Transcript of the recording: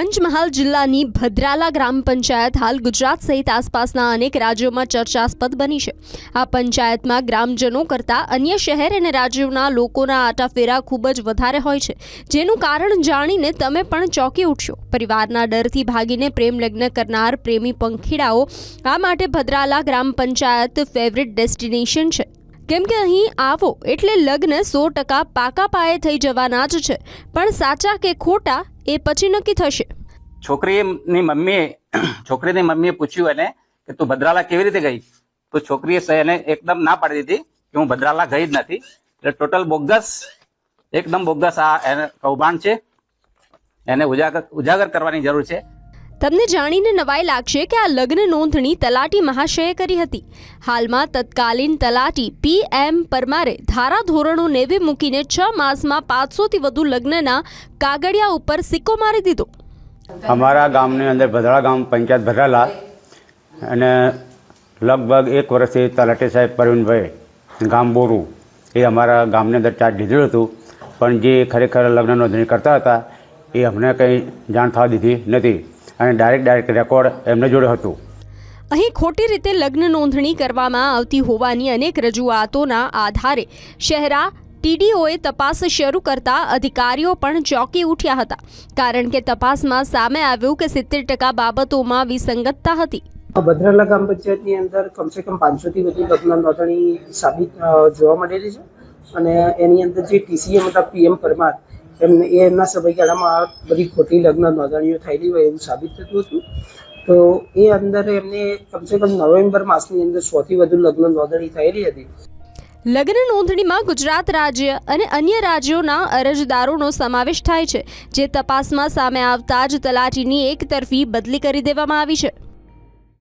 પંચમહાલ જિલ્લાની ભદ્રાલા ગ્રામ પંચાયત હાલ ગુજરાત સહિત આસપાસના અનેક રાજ્યોમાં ચર્ચાસ્પદ બની છે. આ પંચાયતમાં ગ્રામજનો કરતાં અન્ય શહેર અને રાજ્યોના લોકોના આટાફેરા ખૂબ જ વધારે હોય છે. જેનું કારણ જાણીને તમે પણ ચોંકી ઉઠશો. પરિવારના ડરથી ભાગીને પ્રેમ લગ્ન કરનાર પ્રેમી પંખીડાઓ આ માટે ભદ્રાલા ગ્રામ પંચાયત ફેવરિટ ડેસ્ટિનેશન છે. કેમ કે અહીં આવો એટલે લગ્ન સો ટકા પાકા પાયે થઈ જવાના જ છે. પણ સાચા કે ખોટા એ પછી નક્કી થશે. છોકરીની મમ્મીએ છોકરીની મમ્મીએ પૂછ્યું એને કે તું ભદ્રાલા કેવી રીતે ગઈ? તો છોકરીએ એને એકદમ ના પાડી દીધી કે હું ભદ્રાલા ગઈ જ નથી. એટલે ટોટલ બોગસ, એકદમ બોગસ આ એને કૌભાંડ છે. એને ઉજાગર ઉજાગર કરવાની જરૂર છે. તમને જાણીને નવાઈ લાગશે કે આ લગ્ન નોંધણી તલાટી મહાશયે કરી હતી. હાલમાં તત્કાલીન તલાટી પી એમ પરમારે ધારા ધોરણો નેવે મૂકીને છ માસમાં પાંચસોથી વધુ લગ્નના કાગળિયા ઉપર સિક્કો મારી દીધો. અમારા ગામની અંદર ભદળા ગામ પંચાયત ભરેલા અને લગભગ એક વર્ષથી તલાટી સાહેબ પરવીનભાઈ ગામ બોરું એ અમારા ગામની અંદર ચાર્જ લીધેલું હતું. પણ જે ખરેખર લગ્ન નોંધણી કરતા હતા એ અમને કંઈ જાણ થવા દીધી નથી. અને ડાયરેક્ટ ડાયરેક્ટ રેકોર્ડ એમને જોડે હતું. અહીં ખોટી રીતે લગ્ન નોંધણી કરવામાં આવતી હોવાની અનેક રજૂઆતોના આધારે શહેરા ટીડીઓએ તપાસ શરૂ કરતા અધિકારીઓ પણ ચોંકી ઉઠ્યા હતા કારણ કે તપાસમાં સામે આવ્યું કે સિત્તેર ટકા બાબતોમાં વિસંગતતા હતી. ભદ્રાલા ગ્રામ પંચાયતની અંદર કમસે કમ પાંચસોથી વધુ લગ્ન નોંધણી સાબિત જોવા મળેલી છે. અને એની અંદર જે ટીસીએ મતલબ પીએમ પરમાર એમને એ એમના સમયગાળામાં આ બધી ખોટી લગ્ન નોંધણીઓ થયેલી હોય એવું સાબિત થતું હતું. તો એ અંદર એમને કમસે કમ નવેમ્બર માસની અંદર સોથી વધુ લગ્ન નોંધણી થયેલી હતી. લગ્ન નોંધણીમાં ગુજરાત રાજ્ય અને અન્ય રાજ્યોના અરજદારોનો સમાવેશ થાય છે. જે તપાસમાં સામે આવતા જ તલાટીની એક તરફી બદલી કરી દેવામાં આવી છે.